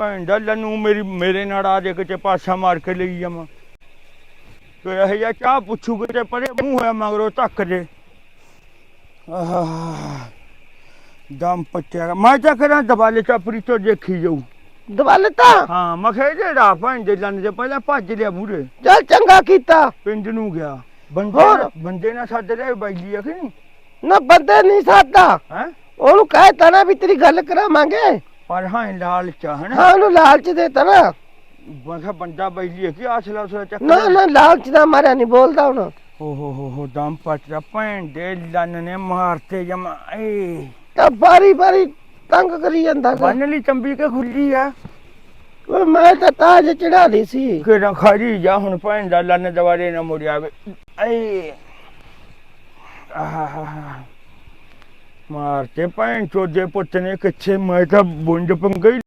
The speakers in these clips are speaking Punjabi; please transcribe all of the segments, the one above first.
ਭੈਣ ਡਾਲਾ ਨੂੰ ਮੇਰੀ ਮੇਰੇ ਨਾਲ ਆ ਜੇ ਕਿਤੇ ਪਾਸਾ ਮਾਰ ਕੇ ਲਈ ਜਾਵਾਂ। ਤੇ ਇਹ ਜਿਹਾ ਚਾਹ ਪੁੱਛੂ ਕਿਤੇ ਪਰੇ ਮੂੰਹ ਹੋਇਆ ਮਗਰੋਂ ਧੱਕ ਜੇ। ਆਹ ਦਮ ਪੱਟਿਆ। ਮੈਂ ਤਾਂ ਕਰਾਂ ਦਬਾਲੇ ਚਾਪਰੀ ਤੋਂ ਦੇਖੀ ਜਾਊ। ਦਵਲਤਾ ਹਾਂ ਮੈਂ ਕਿਹਾ ਜਿਹੜਾ ਭੈਣ ਦੇ ਲੰਨ ਜੇ ਪਹਿਲਾਂ ਭੱਜ ਲਿਆ ਮੂਰੇ ਚੱਲ ਚੰਗਾ ਕੀਤਾ। ਪਿੰਡ ਨੂੰ ਗਿਆ। ਬੰਦੇ ਹੋਰ? ਬੰਦੇ ਨਾਲ ਸੱਦ ਲਿਆ ਬੈਲੀ ਆ ਕਿ ਨਹੀਂ? ਨਾ ਬੰਦੇ ਨਹੀਂ ਸਾਦਾ। ਹੈ? ਉਹਨੂੰ ਕਹਿ ਤਾ ਨਾ ਵੀ ਤੇਰੀ ਗੱਲ ਕਰਾਵਾਂਗੇ। ਪਰ ਹਾਂ ਲਾਲ ਚਾਹ ਨਾ ਹਾਂ ਉਹਨੂੰ ਲਾਲਚ ਦੇਤਾ ਨਾ। ਮੈਂ ਕਿਹਾ ਬੰਦਾ ਬੈਲੀ ਹੈ ਕਿ ਆਸਲਾ ਉਸਲਾ ਚੱਕ ਨਾ ਨਾ ਲਾਲਚ ਦਾ ਮਾਰਿਆ ਨਹੀਂ ਬੋਲਦਾ ਹੁਣ। ਓ ਹੋ ਹੋ ਹੋ ਦਮ ਪੱਟਿਆ ਭੈਣ ਦੇ ਲੰਨ ਨੇ ਮਾਰਤੇ ਜਮਾ ਏ। ਤਾਂ ਬਾਰੀ ਬਾਰੀ ਤੰਗ ਕਰੀ ਜਾਂਦਾ ਗਾ। ਬੰਨ ਲਈ ਚੰਬੀ ਕੇ ਖੁੱਲੀ ਆ? ਓਏ ਮੈਂ ਤਾਂ ਤਾਜ ਚੜਾ ਲਈ ਸੀ। ਕਿਹੜਾ ਖੜੀ ਜਾ ਹੁਣ ਭੈਣ ਦਾ ਲੰਨ ਦਵਾਰੇ ਨਾ ਮੁੜ ਆਵੇ। ਏ। ਆਹਾ। ਮਾਰਤੇ ਭੈਣ ਚੋਦੇ ਪੁੱਤ ਨੇ ਕਿੱਥੇ ਮੈਂ ਤਾਂ ਬੁੰਡ ਪੰਗਈ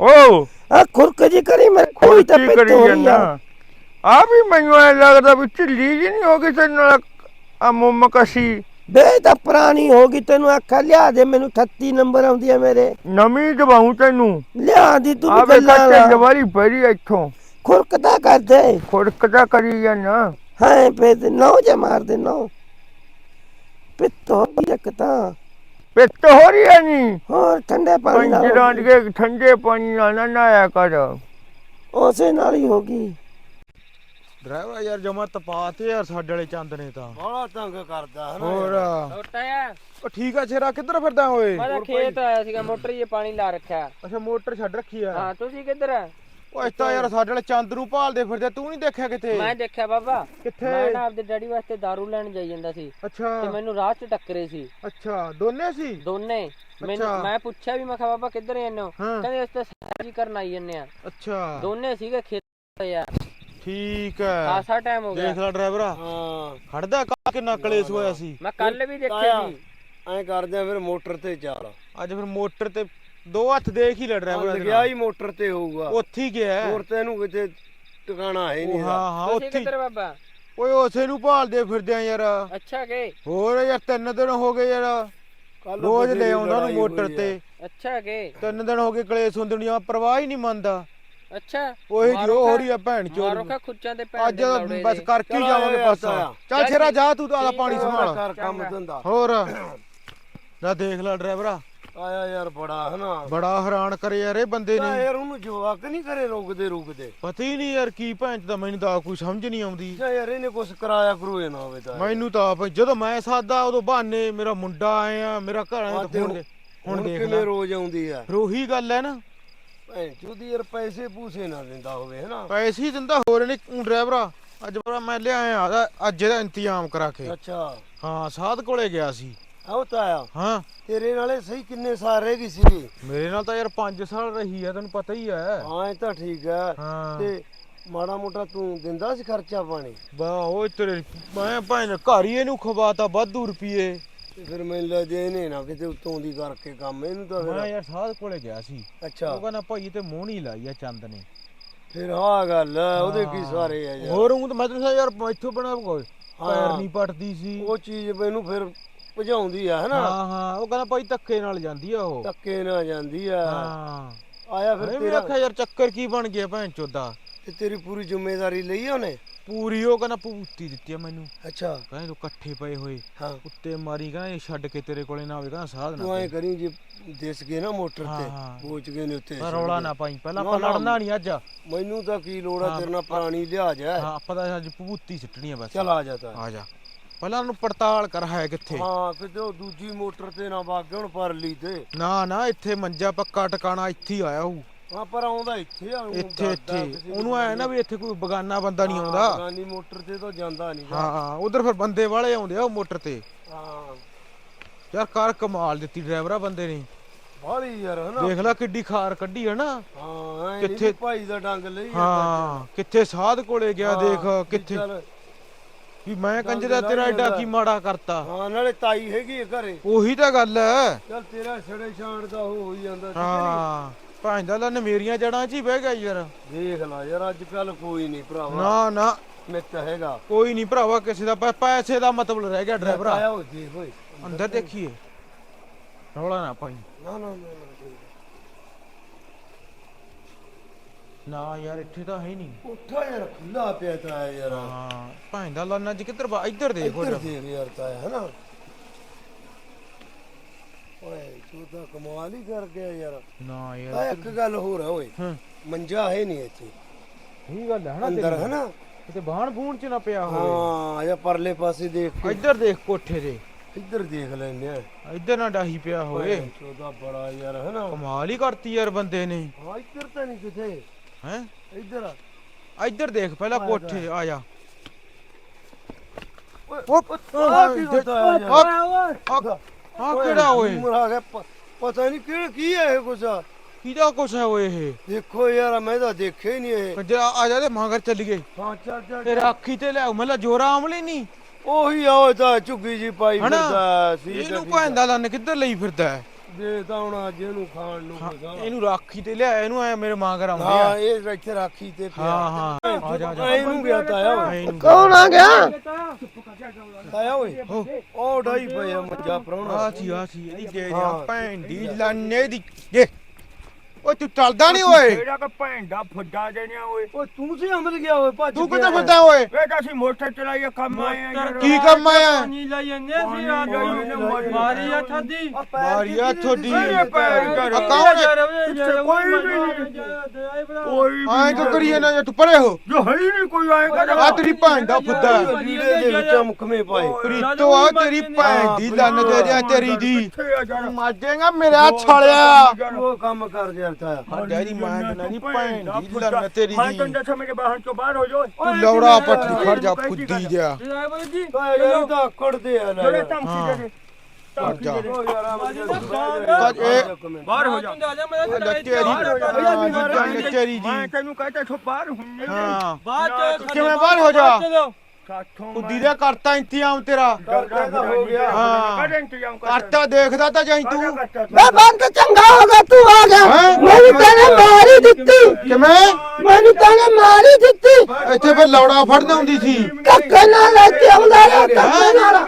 ਓ! ਆ ਖੁਰਕ ਜੀ ਕਰੀ ਮੈਂ ਕੋਈ ਤਾਂ ਪਿੱਤ ਹੋ ਜਾਂਦਾ ਆ। ਆ ਵੀ ਮੈਨੂੰ ਐ ਲੱਗਦਾ ਵੀ ਢਿੱਲੀ ਜੀ ਨਹੀਂ ਹੋ ਗਈ ਤੇ ਨਾਲ ਆ ਮੁੰਮ ਕਸੀ। ਬੇ ਤਾਂ ਪੁਰਾਣੀ ਹੋ ਗਈ ਤੈਨੂੰ ਆਖਿਆ ਲਿਆ ਦੇ ਮੈਨੂੰ 38 ਨੰਬਰ ਆਉਂਦੀ ਆ ਮੇਰੇ। ਨਵੀਂ ਦਵਾਉ ਤੈਨੂੰ। ਲਿਆ ਦੀ ਤੂੰ ਆ ਵੀ ਵੇ ਗੱਲਾਂ ਕੱਟੇ ਲਾ। ਜਵਾਰੀ ਪਈ ਇੱਥੋਂ। ਖੁਰਕ ਤਾਂ ਕਰਦੇ ਖੁਰਕਦਾ ਕਰੀ ਜਾਨਾ ਹਾਂ ਫੇ ਤੇ ਨੌ ਜੇ ਮਾਰ ਦੇ ਨੌ ਪਿੱਤ ਹੋ ਇੱਕ ਤਾਂ। ਪਿੱਤ ਹੋ ਰਹੀ ਐ ਨਹੀਂ ਹੋਰ ਠੰਡੇ ਪਾਣੀ ਨਾਲ ਹੋ ਪੰਜਰਾਂ ਗਈ। ਦੇ ਠੰਡੇ ਪਾਣੀ ਨਾਲ ਨਾ ਨਹਾਇਆ ਕਰ। ਉਸੇ ਨਾਲ ਹੀ ਹੋ ਗਈ। ਡਰਾਈਵਰ ਯਾਰ ਜਮਾ ਤਪਾਤੇ ਯਾਰ ਸਾਡੇ ਵਾਲੇ ਚੰਦ ਨੇ ਤਾਂ। ਬੜਾ ਤੰਗ ਕਰਦਾ ਹੋਰ। ਛੋਟਾ ਆ ਉਹ ਠੀਕ ਆ ਛੇਰਾ ਕਿੱਧਰ ਫਿਰਦਾ ਓਏ? ਮੈਂ ਤਾਂ ਖੇਤ ਆਇਆ ਸੀਗਾ ਮੋਟਰ 'ਚ ਪਾਣੀ ਲਾ ਰੱਖਿਆ। ਅੱਛਾ ਮੋਟਰ ਛੱਡ ਰੱਖੀ ਆ। ਹਾਂ ਤੁਸੀਂ ਕਿੱਧਰ ਆ? ਉਹ ਇਸ ਤਾਂ ਯਾਰ ਸਾਡੇ ਵਾਲੇ ਚੰਦ ਨੂੰ ਭਾਲਦੇ ਫਿਰਦੇ ਤੂੰ ਨਹੀਂ ਦੇਖਿਆ ਕਿਤੇ? ਮੈਂ ਦੇਖਿਆ ਬਾਬਾ। ਕਿੱਥੇ? ਮੈਂ ਨਾ ਆਪਦੇ ਡੈਡੀ ਵਾਸਤੇ दारू ਲੈਣ ਜਾਈ ਜਾਂਦਾ ਸੀ। ਤੇ ਅੱਛਾ ਮੈਨੂੰ ਰਾਹ 'ਚ ਟੱਕਰੇ ਸੀ। ਅੱਛਾ ਦੋਨੇ ਸੀ? ਦੋਨੇ। ਮੈਨੂੰ ਅੱਛਾ। ਮੈਂ ਪੁੱਛਿਆ ਵੀ ਮੈਂ ਕਿਹਾ ਬਾਬਾ ਕਿੱਧਰ ਜਾਂਦੇ ਹੋ? ਹਾਂ। ਕਹਿੰਦੇ ਅਸੀਂ ਤਾਂ ਸੈਰ ਕਰਨ ਆਈ ਜੰਨੇ ਆ ਅੱਛਾ। ਦੋਨੇ ਸੀਗੇ ਖੇਤ ਯਾਰ। ਠੀਕ ਹੈ। ਖਾਸਾ ਟਾਈਮ ਹੋ ਦੇਖ ਗਿਆ ਲੈ ਡਰਾਈਵਰਾ। ਹਾਂ। ਖੜਦਾ ਕਾ ਕਿੰਨਾ ਕਲੇਸ਼ ਹੋਇਆ ਸੀ? ਮੈਂ ਕੱਲ ਵੀ ਦੇਖਿਆ। ਸੀ। ਐਂ ਕਰਦੇ ਆ ਫਿਰ ਮੋਟਰ ਤੇ ਚੱਲ। ਅੱਜ ਫਿਰ ਮੋਟਰ ਤੇ ਦੋ ਹੱਥ ਦੇਖ ਹੀ ਲੈ ਡਰਾਈਵਰ ਗਿਆ ਹੀ ਮੋਟਰ ਤੇ ਹੋਊਗਾ। ਉੱਥੇ ਹੀ ਗਿਆ। ਹੋਰ ਤੈਨੂੰ ਕਿਤੇ ਟਿਕਾਣਾ ਹੈ ਉਹ ਨਹੀਂ ਹਾਂ ਹਾਂ ਉੱਥੇ। ਕਿੱਧਰ ਬਾਬਾ? ਓਏ ਉਸੇ ਨੂੰ ਭਾਲਦੇ ਫਿਰਦੇ ਆ ਯਾਰ। ਅੱਛਾ ਕੇ? ਹੋਰ ਯਾਰ ਤਿੰਨ ਦਿਨ ਹੋ ਗਏ ਯਾਰ। ਕੱਲ ਰੋਜ਼ ਲੈ ਆਉਂਦਾ ਨੂੰ ਮੋਟਰ ਤੇ। ਅੱਛਾ ਕੇ? ਤਿੰਨ ਦਿਨ ਹੋ ਗਏ ਕਲੇਸ਼ ਹੁੰਦੇ ਨੂੰ ਪਰਵਾਹ ਹੀ ਨਹੀਂ ਮੰਨਦਾ। ਅੱਛਾ। ਉਹੀ ਜੋ ਹੋ ਰਹੀ ਆ ਭੈਣ ਚੋਰ ਖਾ ਖੁੱਚਾਂ ਤੇ ਭੈਣ ਅੱਜ ਦੇ ਲੌੜੇ ਬਸ ਦੇ। ਕਰਕੇ ਹੀ ਚਲੋ ਜਾਵਾਂਗੇ ਤਾਇਆ। ਚੱਲ ਛੇਰਾ ਜਾ। ਤੂੰ ਤਾਂ ਪਾਣੀ ਸੰਭਾਲ। ਕਰ ਕੰਮ। ਧੰਦਾ। ਹੋਰ। ਨਾ ਦੇਖ ਲੈ ਡਰਾਈਵਰਾ। ਆਇਆ ਯਾਰ ਬੜਾ ਹਨਾ ਬੜਾ ਹੈਰਾਨ ਕਰੇ ਯਾਰ ਇਹ ਬੰਦੇ ਤਾਂ ਨੇ। ਯਾਰ ਉਹਨੂੰ ਜਵਾਕ ਨਹੀਂ ਕਰੇ ਰੁਕਦੇ ਰੁਕਦੇ। ਪਤਾ ਹੀ ਨਹੀਂ ਯਾਰ ਕੀ ਭੈਣ ਚ ਤਾਂ ਮੈਨੂੰ ਤਾਂ ਕੋਈ ਸਮਝ ਨਹੀਂ ਆਉਂਦੀ। ਜਾਂ ਯਾਰ ਇਹਨੇ ਕੁਛ ਕਰਾਇਆ ਕਰੂਏ ਨਾ ਹੋਵੇ ਤਾਂ। ਮੈਨੂੰ ਤਾਂ ਆਪ ਜਦੋਂ ਮੈਂ ਸਾਦਾ ਉਦੋਂ ਬਹਾਨੇ ਮੇਰਾ ਮੁੰਡਾ ਆਇਆ ਮੇਰਾ ਘਰ ਆਇਆ ਤਾਂ ਹੁਣ ਦੇ- ਹੁਣ ਦੇਖ ਕਿਵੇਂ ਲੈ ਰੋਜ਼ ਆਉਂਦੀ ਆ? ਫਿਰ ਉਹੀ ਗੱਲ ਹੈ ਨਾ। ਭੈਣ ਚੋਦੀ ਯਾਰ ਪੈਸੇ ਪੂਸੇ ਨਾ ਦਿੰਦਾ ਹੋਵੇ ਹਨਾ ਪੈਸੇ ਹੀ ਦਿੰਦਾ ਹੋਰ ਨਹੀਂ ਡਰਾਈਵਰਾ ਅੱਜ ਬੜਾ ਮੈਂ ਲਿਆਇਆ ਅੱਜ ਇਹਦਾ ਇੰਤਜ਼ਾਮ ਕਰਾ ਕੇ। ਅੱਛਾ। ਹਾਂ ਸਾਧ ਕੋਲੇ ਗਿਆ ਸੀ। ਆਉ ਤਾਇਆ। ਹਾਂ। ਤੇਰੇ ਨਾਲੇ ਸਹੀ ਕਿੰਨੇ ਸਾਲ ਰਹਿ ਗਈ ਸੀ ਮੇਰੇ ਨਾਲ ਤਾਂ ਯਾਰ 5 ਸਾਲ ਰਹੀ ਆ ਤੈਨੂੰ ਪਤਾ ਹੀ ਹੈ ਹਾਂ ਇਹ ਤਾਂ ਠੀਕ ਆ। ਹਾਂ। ਤੇ ਮਾੜਾ ਮੋਟਾ ਤੂੰ ਦਿੰਦਾ ਸੀ ਖਰਚਾ ਪਾਣੀ? ਬਾ ਉਹ ਤੇਰੇ ਮੈਂ ਭਾਵੇਂ ਘਰ ਹੀ ਇਹਨੂੰ ਖਵਾਤਾ ਵਾਧੂ ਰੁਪਏ ਤੇ ਫਿਰ ਮੈਨੂੰ ਲੱਗਦਾ ਇਹਨੇ ਨਾ ਕਿਤੇ ਉੱਤੋਂ ਦੀ ਕਰਕੇ ਕੰਮ ਇਹਨੂੰ ਤਾਂ ਮੈਂ ਫਿਰ ਯਾਰ ਸਾਧ ਕੋਲੇ ਗਿਆ ਸੀ। ਅੱਛਾ। ਉਹ ਕਹਿੰਦਾ ਭਾਈ ਤੇ ਮੋਹਣੀ ਲਾਈ ਆ ਚੰਦ ਨੇ। ਫਿਰ ਹਾਂ ਗੱਲ ਆ, ਉਹਦੇ ਕੀ ਸਾਰੇ ਆ ਯਾਰ। ਹੋਰ ਉਹ ਤਾਂ ਮੈਂ ਤੈਨੂੰ ਕਿਹਾ ਯਾਰ ਇੱਥੋਂ ਬਣਾ ਕੋਈ ਪੈਰ ਹਾਂ। ਨਹੀਂ ਪਟਦੀ ਸੀ। ਉਹ ਚੀਜ਼ ਮੈਨੂੰ ਫਿਰ ਭਜਾਉਂਦੀ ਆ ਹਨਾ? ਹਾਂ ਹਾਂ ਉਹ ਕਹਿੰਦਾ ਭਾਈ ਧੱਕੇ ਨਾਲ ਜਾਂਦੀ ਆ ਉਹ। ਧੱਕੇ ਨਾ ਜਾਂਦੀ ਆ। ਹਾਂ। ਆਇਆ ਫਿਰ ਵੀ ਤੇਰਾ ਆਖਿਆ ਯਾਰ ਚੱਕਰ ਕੀ ਬਣ ਗਿਆ ਭੈਣ ਚੋਦਾ ਤੇ ਤੇਰੀ ਪੂਰੀ ਜ਼ਿੰਮੇਵਾਰੀ ਲਈ ਆ ਉਹਨੇ? ਪੂਰੀ ਉਹ ਕਹਿੰਦਾ ਪੂਤੀ ਦਿੱਤੀ ਆ ਮੈਨੂੰ। ਅੱਛਾ। ਕਹਿੰਦੇ ਤੂੰ ਇਕੱਠੇ ਪਏ ਹੋਏ ਹਾਂ। ਉੱਤੇ ਮਾਰੀ ਕਹਿੰਦਾ ਇਹ ਛੱਡ ਕੇ ਤੇਰੇ ਕੋਲੇ ਨਾ ਆਵੇ ਕਹਿੰਦਾ ਸਾਧ ਤੂੰ ਨਾ ਐ ਕਰੀ। ਜੇ ਦਿਸ ਗਏ ਨਾ ਮੋਟਰ ਹਾਂ, ਤੇ। ਪਹੁੰਚ ਗਏ ਨੇ ਉੱਤੇ। ਪਰ ਰੌਲਾ ਨਾ ਪਾਈ। ਪਹਿਲਾਂ ਆਪਾਂ ਨਾ। ਲੜਨਾ ਨਹੀਂ ਅੱਜ। ਮੈਨੂੰ ਤਾਂ ਕੀ ਲੋੜ ਆ ਹਾਂ। ਤੇਰੇ ਨਾਲ ਪੁਰਾਣੀ ਲਿਹਾਜ਼ ਹਾਂ। ਆਪਾਂ ਤਾਂ ਅੱਜ ਪੂਤੀ ਸਿੱਟਣੀ ਆ ਬਸ। ਚਲ ਆ ਜਾ ਤਾ। ਆ ਜਾ। ਪਹਿਲਾਂ ਉਹਨੂੰ ਪੜਤਾਲ ਕਰ ਹੈ ਕਿੱਥੇ? ਹਾਂ ਕਿਤੇ ਉਹ ਦੂਜੀ ਮੋਟਰ ਤੇ ਨਾ ਵਗ ਹੁਣ ਪਰਲੀ ਤੇ। ਨਾ ਨਾ ਇੱਥੇ ਮੰਜਾ ਪੱਕਾ ਟਿਕਾਣਾ ਇੱਥੇ ਹੀ ਆਇਆ ਉਹ। ਹਾਂ ਪਰ ਆਉਂਦਾ ਇੱਥੇ ਆ ਇੱਥੇ ਇੱਥੇ। ਉਹਨੂੰ ਐ ਨਾ ਵੀ ਇੱਥੇ ਕੋਈ ਬਗਾਨਾ ਬੰਦਾ ਨਹੀਂ ਆਉਂਦਾ। ਬਗਾਨੀ ਮੋਟਰ ਤੇ ਤਾਂ ਜਾਂਦਾ ਨਹੀਂ ਹਾਂ ਹਾਂ ਉਧਰ ਫਿਰ ਬੰਦੇ ਵਾਲੇ ਆਉਂਦੇ ਆ ਉਹ ਮੋਟਰ ਤੇ। ਹਾਂ। ਯਾਰ ਕਾਰ ਕਮਾਲ ਦਿੱਤੀ ਡਰਾਈਵਰਾ ਬੰਦੇ ਨੇ। ਬਾਹਲੀ ਯਾਰ ਹਨਾ ਦੇਖ ਲੈ ਕਿੱਡੀ ਖਾਰ ਕੱਢੀ ਹੈ ਨਾ। ਹਾਂ ਕਿੱਥੇ- ਕਿੱਥੇ ਭਾਈ ਦਾ ਡੰਗ ਲਈ ਹਾਂ ਕਿੱਥੇ ਸਾਧ ਕੋਲੇ ਗਿਆ ਦੇਖ ਕਿੱਥੇ ਚੱਲ, ਵੀ ਮੈਂ ਕੰਜਰਾ ਤੇਰਾ ਐਡਾ ਕੀ ਮਾੜਾ ਕਰਤਾ। ਹਾਂ ਨਾਲੇ ਤਾਈ ਹੈਗੀ ਘਰੇ। ਉਹੀ ਤਾਂ ਗੱਲ ਹੈ ਚੱਲ ਤੇਰਾ ਛੜੇ ਛਾਣ ਦਾ ਉਹ ਹੋਈ ਜਾਂਦਾ? ਹਾਂ ਭਾਂਦਾ ਲੰਨ ਮੇਰੀਆਂ ਜੜਾਂ 'ਚ ਹੀ ਬਹਿ ਗਿਆ ਯਾਰ। ਦੇਖ ਲੈ ਯਾਰ ਅੱਜ ਕੱਲ ਕੋਈ ਨਹੀਂ ਭਰਾਵਾ। ਨਾ ਨਾ। ਮਿੱਤ ਹੈਗਾ। ਕੋਈ ਨਹੀਂ ਭਰਾਵਾ ਕਿਸੇ ਦਾ ਪੈ- ਪੈਸੇ ਦਾ ਮਤਲਬ ਰਹਿ ਗਿਆ ਡਰਾਈਵਰਾ ਆਇਆ ਉਹ ਦੇਖ ਓਏ। ਅੰਦਰ ਦੇਖੀਏ। ਰੌਲਾ ਨਾ ਪਾਈ। ਨਾ ਨਾ ਨਾ ਨਾ, ਦੇਖ। ਨਾ ਯਾਰ ਇੱਥੇ ਤਾਂ ਹੈ ਨਹੀਂ। ਉੱਠਾ ਯਾਰ ਖੁੱਲਾ ਪਿਆ ਤਾਂ ਯਾਰ। ਹਾਂ ਭਾਂਦਾ ਲੰਨ ਅੱਜ ਕਿੱਧਰ ਵਾ ਇੱਧਰ ਦੇਖ ਇੱਧਰ ਦੇਖ ਯਾਰ ਤਾਂ ਹੈ ਨਾ? ਓਏ ਤੂੰ ਤਾਂ ਕਮਾਲ ਹੀ ਕਰ ਗਿਆ ਯਾਰ। ਨਾ ਆ ਯਾਰ ਇੱਕ ਗੱਲ ਹੋਰ ਹੈ ਓਏ। ਹਾਂ। ਮੰਜਾ ਹੈ ਨਹੀਂ ਇੱਥੇ। ਇਹ ਗੱਲ ਹੈ ਨਾ ਅੰਦਰ। ਹੈ ਨਾ? ਕਿਤੇ ਬਾਹਣ ਬੂਣ ਚ ਨਾ ਪਿਆ ਹੋਵੇ। ਹਾਂ ਜਾਂ ਪਰਲੇ ਪਾਸੇ ਦੇਖ ਕੇ। ਇੱਧਰ ਦੇਖ ਕੋਠੇ ਦੇ। ਇੱਧਰ ਦੇਖ ਲੈਨੇ ਆ। ਇੱਧਰ ਨਾ ਡਾਹੀ ਪਿਆ ਹੋਵੇ। ਚੋਦਾ ਬੜਾ ਯਾਰ ਹੈ ਨਾ? ਕਮਾਲ ਹੀ ਕਰਤੀ ਯਾਰ ਬੰਦੇ ਨੇ। ਹਾਂ ਇੱਧਰ ਤਾਂ ਨਹੀਂ ਕਿਥੇ ਹੈ? ਇੱਧਰ ਆ। ਇੱਧਰ ਦੇਖ ਪਹਿਲਾਂ ਕੋਠੇ ਆ ਜਾ। ਓਏ ਆਹ ਕੀ ਹੁੰਦਾ ਹੈ ਯਾਰ ਆ ਕਿਹੜਾ ਓਏ? ਉਮਰ ਆ ਗਿਆ ਪ- ਪਤਾ ਨਹੀਂ ਕਿਹੜਾ ਕੀ ਹੈ ਇਹ ਕੁਛ? ਕਿਹਦਾ ਕੁਛ ਹੈ ਓਏ ਇਹ? ਦੇਖੋ ਯਾਰ ਮੈਂ ਤਾਂ ਦੇਖਿਆ ਹੀ ਨਹੀਂ ਇਹ। ਕੰਜਰਾ ਆ ਜਾ ਤੇ ਮਗਰ ਚੱਲੀਏ। ਹਾਂ ਚੱਲ ਚੱਲ ਤੇ ਰਾਖੀ ਤੇ ਲੈ ਮਤਲਬ ਜੋਰਾ ਆਮਲੇ ਨਹੀਂ ਉਹੀ ਆ ਉਹ ਤਾਂ ਝੁੱਗੀ ਜੀ ਪਾਈ ਹਨਾ? ਫਿਰਦਾ ਸੀ ਇਹਨੂੰ ਭੈਂਦਾ ਲੰਨ ਕਿੱਧਰ ਲਈ ਫਿਰਦਾ ਹੈ? ਦੇ ਤਾਂ ਹੁਣ ਅੱਜ ਇਹਨੂੰ ਖਾਣ ਨੂੰ ਆ। ਇਹਨੂੰ ਰਾਖੀ ਤੇ ਲਿਆ ਇਹਨੂੰ ਐ ਮੇਰੇ ਮਗਰ ਆਉਂਦੇ ਹਾਂ ਆ। ਇਹ ਇੱਥੇ ਰਾਖੀ ਤੇ ਪਿਆ। ਹਾਂ ਹਾਂ। ਆ ਜਾ ਆ ਜਾ। ਇਹਨੂੰ ਗਿਆ ਤਾਇਆ ਓਏ। ਇਹਨੂੰ ਕੌਣ ਆ ਗਿਆ? ਤਾਇਆ ਓਏ। ਉਹ ਡਾਈ ਪਿਆ ਮੰਜਾ ਪਰਾਉਣਾ ਆ ਸੀ ਆ ਸੀ ਇਹਦੀ ਦੇ ਹਾਂ। ਭੈਣ ਦੀ ਲੰਨੇ ਦੀ। ਦੇ ਓਏ ਤੂੰ ਚੱਲਦਾ ਨਹੀਂ ਓਏ। ਜਿਹੜਾ ਕਿ ਭੈਣ ਦਾ ਫੁੱਡਾ ਦੇਣਿਆ ਓਏ। ਓਏ ਤੂੰ ਸੀ ਅੰਮ੍ਰਿਤ ਗਿਆ ਓਏ ਭੱਜ ਤੂੰ। ਕਿੱਥੇ ਫਿਰਦਾ ਓਏ? ਬੇਟਾ ਅਸੀਂ ਮੋਟਰ ਚਲਾਈਏ ਕੰਮ ਆਏ ਆ ਯਾਰ। ਕੀ ਕੰਮ ਆਇਆ? ਪਾਣੀ ਲਈ ਜਾਂਦੇ ਸੀ ਆ ਗਈ। ਮਾਰੀ ਆ ਥੱਦੀ। ਮਾਰੀਆ ਪੈਰ ਕਰ ਕੌਣ ਹੈ? ਕੋਈ ਵੀ ਕੋਈ ਐਂ ਕਿਉਂ ਕਰੀਏ ਨਾ ਜੇ ਤੂੰ ਪਰੇ ਹੋ? ਜੋ ਹੈ ਹੀ ਨਹੀਂ ਕੋਈ ਆਏਗਾ ਆ ਤੇਰੀ ਭੈਣ ਦਾ ਫੁੱਦਾ। ਲੀੜੇ ਦੇ ਵਿੱਚ ਮੁਕਮੇ ਪਾਏ। ਪ੍ਰੀਤੋ ਆ ਤੇਰੀ ਭੈਣ ਦੀ ਲੰਨ ਦੇ ਰਿਆ ਤੇਰੀ ਦੀ। ਮਾਜੇਗਾ ਮੇਰਾ ਛਾਲਿਆ। ਉਹ ਕੰਮ ਕਰ ਗਿਆ ਤਾਇਆ ਡੈਡੀ ਮਾਂ ਦੀ ਭੈਣ ਦੀ ਲੰਨ ਤੇਰੀ ਦੱਸਾਂ ਮੇਰੇ ਬਾਹਰ ਬਾਹਰ ਹੋ ਤੂੰ ਲੌੜਾ ਪੱਟੀ ਖੜ ਜਾ ਫੁੱਦੀ ਜਾ। ਡਰਾਈਵਰ ਜੀ ਇਹ ਤਾਂ ਆਕੜਦੇ ਆ ਲੈ। ਜਿਹੜੇ। ਧਮਕੀ ਦੇ ਦੇ ਖੜ ਜਾ। ਆ ਨੂੰ ਬਾਹਰ ਹੋ ਜਾ। ਤੇਰੀ ਹਾਂ ਜੀ ਮੈਂ ਤੈਨੂੰ ਕਹਤਾ ਛੋ ਬਾਹਰ ਹੁੰਨੇ। ਹਾਂ। ਬਾਅਦ ਕਿਵੇਂ ਬਾਹਰ ਹੋ ਜਾ? ਸਾਥੋਂ ਫੁੱਦੀ ਦਾ ਕਰਤਾ ਇੰਤਜ਼ਾਮ ਤੇਰਾ। ਡਰਦਾ ਹੋ ਗਿਆ। ਹਾਂ। ਕਰ ਇੰਤਜ਼ਾਮ ਕਰ ਕਰਤਾ ਦੇਖਦਾ ਤਾਂ ਜਾਈ ਤੂੰ। ਬੇ ਬੰਦ ਚੰਗਾ ਹੋ ਗਿਆ ਤੂੰ ਆ ਗਿਆ? ਮੈਨੂੰ ਤੈਨੇ ਮਾਰੀ ਦਿੱਤੀ। ਕਿਵੇਂ? ਮੈਨੂੰ ਤੈਨੇ ਮਾਰੀ ਦਿੱਤੀ। ਇੱਥੇ ਫਿਰ ਲੌੜਾ ਫੜਨ ਆਉਂਦੀ ਸੀ। ਧੱਕੇ ਨਾਲ ਲੈ ਕੇ ਆਉਂਦਾ ਰਿਹਾ ਧੱਕੇ ਨਾਲ।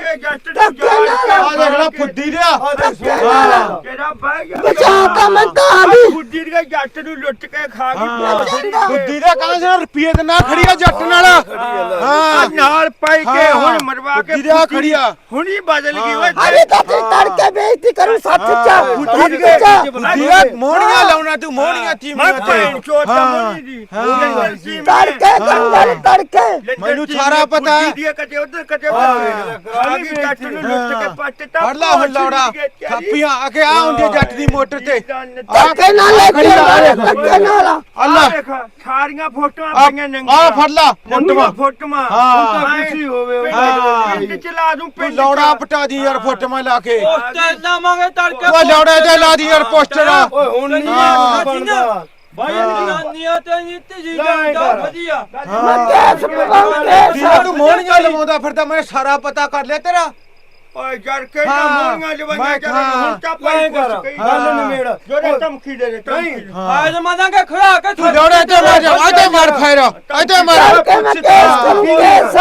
ਧੱਕੇ ਨਾਲ। ਆ ਦੇਖ ਲੈ ਫੁੱਦੀ ਰਿਆ ਧੱਕੇ ਨਾਲ। ਤੇਰਾ ਬਹਿ ਗਿਆ। ਬਚਾ ਮੈਂ ਦੇ ਜੱਟ ਨੂੰ ਲੁੱਟ ਕੇ ਖਾ ਗਈ। ਫੁੱਦੀ ਦਾ ਕਹਿੰਦਾ ਸੀ ਰੁਪਏ ਦੇ ਨਾਲ ਖੜੀ ਆ ਜੱਟ ਨਾਲ। ਹਾਂ। ਨਾਲ ਪਾਈ ਕੇ। ਹੁਣ ਮਰਵਾ ਕੇ ਫੁੱਦੀ ਦਾ ਖੜੀ ਆ। ਹੁਣੀ ਬਦਲ ਗਈ। ਓਏ ਅਰੇ ਤਾਂ ਤੜਕੇ ਬੇਇੱਜ਼ਤੀ ਕਰੂ ਸੱਚ ਚਾ ਫੁੱਦੀ ਦਾ ਮੋਹਣੀਆਂ ਲਾਉਣਾ ਤੂੰ ਮੋਹਣੀਆਂ ਮੈਂ ਚੀਮੀਆਂ ਤੇ ਚੋਤ ਹਾਂ। ਮੋਨੀ ਦੀ। ਤੜਕੇ ਤੜਕੇ। ਮੈਨੂੰ ਸਾਰਾ ਪਤਾ। ਹੈ। ਦੀ ਕਦੇ ਉਧਰ ਕਦੇ। ਉਧਰ। ਆ ਗਈ ਜੱਟ ਨੂੰ ਲੁੱਟ ਕੇ ਪੱਟ ਤਾ ਫੜ ਲਾ ਹੁਣ ਲੌੜਾ। ਥਾਪੀਆਂ ਆ ਕੇ ਆ ਹੁੰਦੀ ਜੱਟ ਦੀ ਮੋਟਰ ਤੇ। ਧੱਕੇ ਨਾਲ ਲੈ ਕੇ ਆਉਂਦਾ ਧੱਕੇ ਨਾਲ ਅੱਲਾ ਦੇਖ ਸਾਰੀਆਂ ਫੋਟੋਆਂ ਆ ਪਈਆਂ ਨੰਗੀਆਂ। ਆ ਫੜ ਲਾ ਨੰਗੀਆਂ ਫੋਟੋਆਂ ਫੋਟੋਆਂ। ਹਾਂ। ਮੈਂ ਖੁਸ਼ੀ ਹੋਵੇ ਹਾਂ। ਪਿੰਡ ਚ ਲਾ ਦੂੰ ਤੂੰ ਪਿੰਡ ਲੌੜਾ ਪਟਾ ਦੀ ਯਾਰ ਫੋਟੋਆਂ ਲਾ ਕੇ। ਪੋਸਟਰ ਲਾਵਾਂਗੇ ਤੜਕੇ ਉਹ ਲੌੜੇ ਤੇ ਲਾ ਦੀ ਯਾਰ ਪੋਸਟਰ ਓਏ ਹੁਣ ਨਹੀਂ ਹਾਂ। ਬਣਦਾ ਭਾਈ ਨਿਆਨੀਆਂ ਤੇ ਨੀਤੀ ਜੀ ਲੈ ਦਾ ਕਰ। ਵਧੀਆ। ਮੈਂ ਕੇਸ ਪਵਾਉਂ ਕੇਸ ਜਿਹਨਾਂ ਨੂੰ ਮੋਹਣੀਆਂ ਲਵਾਉਂਦਾ ਫਿਰਦਾ ਮੈਂ ਸਾਰਾ ਪਤਾ ਕਰ ਲਿਆ ਤੇਰਾ। ਓਏ ਜਰ ਕੇ ਹਾਂ, ਮੋਰੀਆਂ ਜਵਾਈਆਂ ਮੈਂ ਕਰ ਹਾਂ। ਹੁਣ ਤਾਂ ਭਾਈ ਕਰ ਕੁਛ ਕਹੀ ਗੱਲ ਹਾਂ। ਨਿਮੇੜ ਜੋਰੇ ਧਮਕੀ ਦੇ ਦੇ ਧਮਕੀ ਹਾਂ। ਆਜ ਮਾਦਾਂਗੇ ਖੜਾ ਕੇ ਤੂੰ ਲੌੜੇ ਤੇ ਮਾਰ ਜਾ ਅਜੇ ਮਾਰ ਫੇਰ ਅਜੇ ਮਾਰ ਤੜਕੇ ਮੈਂ ਕੇਸ ਕਰੂੰ ਕੇਸ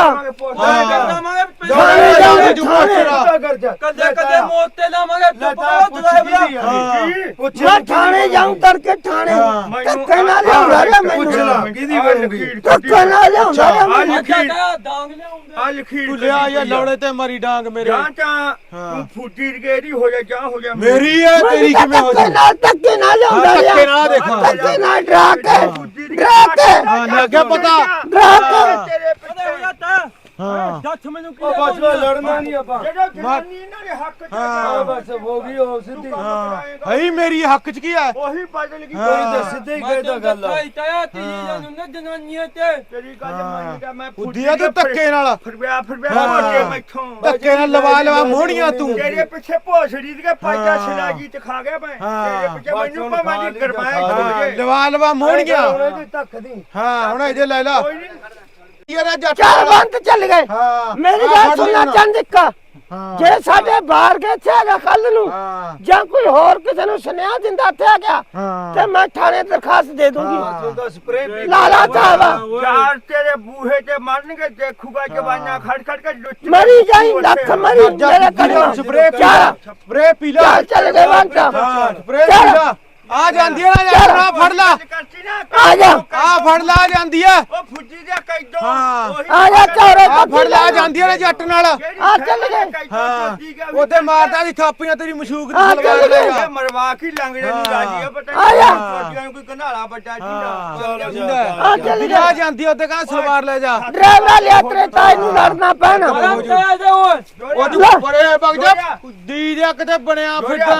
ਲੌੜੇ ਜਾਉਂਦੇ ਜੂ ਪੋਸਟਰ ਕਰ ਜਾ। ਕਦੇ ਕਦੇ ਮੋਤੇ ਲਾਵਾਂਗੇ ਤੂੰ ਤਾਂ ਬਹੁਤ ਪੁੱਛ ਡਰਾਈਵਰ ਹਾਂ। ਪੁੱਛ ਮੈਂ ਥਾਣੇ ਜਾਉਂ ਤੜਕੇ ਥਾਣੇ। ਹਾਂ। ਧੱਕੇ ਨਾਲ ਲਿਆਉਂਦਾ ਰਿਹਾ ਪੁੱਛ ਲਾ ਮੈਨੂੰ ਕਿਹਦੀ ਬਣੂਗੀ ਧੱਕੇ ਨਾਲ ਲਿਆਉਂਦਾ ਰਿਹਾ ਆ ਮੈਨੂੰ। ਲਖੀਰ ਡਾਂਗ ਲਿਆਉਂਦਾ। ਆ ਲਖੀਰ ਤੂੰ ਲਿਆ ਯਾ ਲੌੜੇ ਤੇ ਮਰੀ ਡਾਂਗ ਮੇਰੇ ਜਾਂ ਤਾਂ ਹਾਂ। ਤੂੰ ਫੁੱਟੀ ਗੇਰੀ ਹੋ ਜਾ ਜਾਂ ਹੋ ਜਾ ਮੇਰੀ ਹੈ ਤੇਰੀ ਕਿਵੇਂ ਹੋ ਜੂ ਨਾਲ ਧੱਕੇ ਨਾਲ ਲਿਆਉਂਦਾ ਹਾਂ, ਧੱਕੇ ਨਾਲ ਦੇਖੋ। ਧੱਕੇ ਨਾਲ ਡਰਾ ਕੇ ਡਰਾ ਕੇ ਹਾਂ, ਲੱਗ ਗਿਆ ਪਤਾ। ਡਰਾ ਕੇ ਤੇਰੇ ਪਿੱਛੇ ਹੋ। ਜਾਂਦਾ ਹਾਂ ਦੱਸ ਮੈਨੂੰ ਕੀ ਉਹ ਬਸ ਬਸ ਲੜਨਾ ਨਹੀਂ ਆਪਾਂ। ਜਿਹੜਾ ਜਨਾਨੀ ਇਹਨਾਂ ਦੇ ਹੱਕ ਚ ਹਾਂ। ਬਸ ਹੋ ਗਈ ਉਹ ਸਿੱਧੀ ਹਾਂ। ਹਈ ਮੇਰੀ ਹੱਕ ਚ ਕੀ ਹੈ? ਉਹੀ ਬਦਲ ਗਈ। ਕੋਈ ਤਾਂ ਸਿੱਧੇ ਹੀ ਕਹਿਦਾ ਗੱਲ ਆ। ਤਾਇਆ ਤੀ ਜਾਨੂੰ ਨਾ ਜਨਾਨੀਆਂ ਤੇ। ਤੇਰੀ ਗੱਲ ਮੰਨ ਗਿਆ ਮੈਂ ਬੁੱਧੀਆ ਤੂੰ ਧੱਕੇ ਨਾਲ। ਫਿਰ ਵਿਆਹ ਫਿਰ ਵਿਆਹ ਹਾਂ। ਹੋ ਕੇ ਮੈਥੋਂ। ਧੱਕੇ ਨਾਲ ਲਵਾ ਲਵਾ ਮੋਹਣੀਆਂ ਤੂੰ। ਤੇਰੇ ਪਿੱਛੇ ਭੋਸੜੀ ਦੀ ਪਾਜਾ ਹਾਂ। ਸਿਲਾਜੀ ਤੇ ਖਾ ਗਿਆ ਮੈਂ। ਹਾਂ। ਤੇਰੇ ਪਿੱਛੇ ਬਸ ਮੈਨੂੰ ਹੁਣ ਭਾਵੇਂ ਲਵਾ। ਲਵਾ ਮੋਹਣੀਆਂ। ਹਾਂ ਇਹਦੇ ਲੈ ਲਾ। ਕੋਈ ਨਹੀਂ। ਯਾਰ ਜੱਟ ਚਾਰ ਬੰਦ ਚੱਲ ਗਏ। ਹਾਂ। ਮੇਰੀ ਗੱਲ ਸੁਣਨਾ। ਚੰਦਿੱਕਾ ਹਾਂ। ਜੇ ਸਾਡੇ ਬਾਹਰ ਗਏ ਛੇਗਾ ਕੱਲ ਨੂੰ। ਜਾਂ ਕੋਈ ਹੋਰ ਕਿਸੇ ਨੂੰ ਸੁਨੇਹਾ ਦਿੰਦਾ ਤੇ ਆ ਗਿਆ। ਤੇ ਮੈਂ ਥਾਣੇ ਦਰਖਾਸਤ ਦੇ ਦੂੰਗੀ। ਲਾਲਾ ਸਾਹਿਬ ਯਾਰ ਤੇਰੇ ਬੂਹੇ ਤੇ ਮਰਨਗੇ ਦੇਖੂਗਾ ਜਵਾਨਾ ਖੜ ਖੜ ਕੇ ਲੁੱਟ ਮਰੀ ਜਾਈ ਲੱਖ ਮਰੀ ਮੇਰੇ ਕੜਵਾ ਸਪਰੇ ਚੱਲ। ਸਪਰੇ ਪੀ ਲਾ। ਚੱਲ ਗਏ ਬੰਦ। ਹਾਂ ਸਪਰੇ। ਪੀ ਲਾ। ਆ ਜਾਂਦੀ ਹੈ ਨਾ ਯਾਰ ਆ ਫੜ ਲਾ। ਕਰਤੀ ਨਾ ਆ ਜਾ। ਆ ਫੜ ਲਾ ਆ ਜਾਂਦੀ ਹੈ ਉਹ ਫੁੱਜੀ ਦੇ ਕੈਦੋ ਹਾਂ। ਆ ਜਾ ਚੌਰੇ ਆ ਫੜ ਲਾ ਆ ਜਾਂਦੀ ਹੈ ਨਾ ਜੱਟ ਨਾਲ। ਆ ਚੱਲ ਗਏ। ਹਾਂ। ਉਹਦੇ ਮਾਰਦਾ ਦੀ ਥਾਪੀਆਂ ਤੇਰੀ ਮਸ਼ੂਕ ਦੀ ਆ ਸਲਵਾਰ ਚੱਲ ਲੈ ਗਏ। ਜਾ ਮਰਵਾ ਕੇ ਜਾਣੀ ਹਾਂ। ਰਾਜੀ ਆ ਪਤਾ ਆ ਜਾ। ਫੌਜੀਆਂ ਨੂੰ ਕੋਈ ਕਨਾਲਾ ਵੱਡਾ ਜੀ ਹਾਂ। ਨਾ ਜਿੰਦਾ। ਆ ਚੱਲ ਗਏ। ਆ ਜਾਂਦੀ ਉਹਦੇ ਕਹਾਂ ਸਲਵਾਰ ਲੈ ਜਾ। ਡਰਾਈਵਰ ਲਿਆ ਤੇਰੇ ਤਾਈ ਨੂੰ ਲੜਨਾ ਪੈਣਾ। ਬੜਾ ਤਾਇਆ ਦੇ ਓਏ। ਉਹ ਤੂੰ ਪਰੇ ਵਗ ਜਾ। ਦੀ ਦੇ ਕਿਤੇ ਬਣਿਆ ਫਿਰਦਾ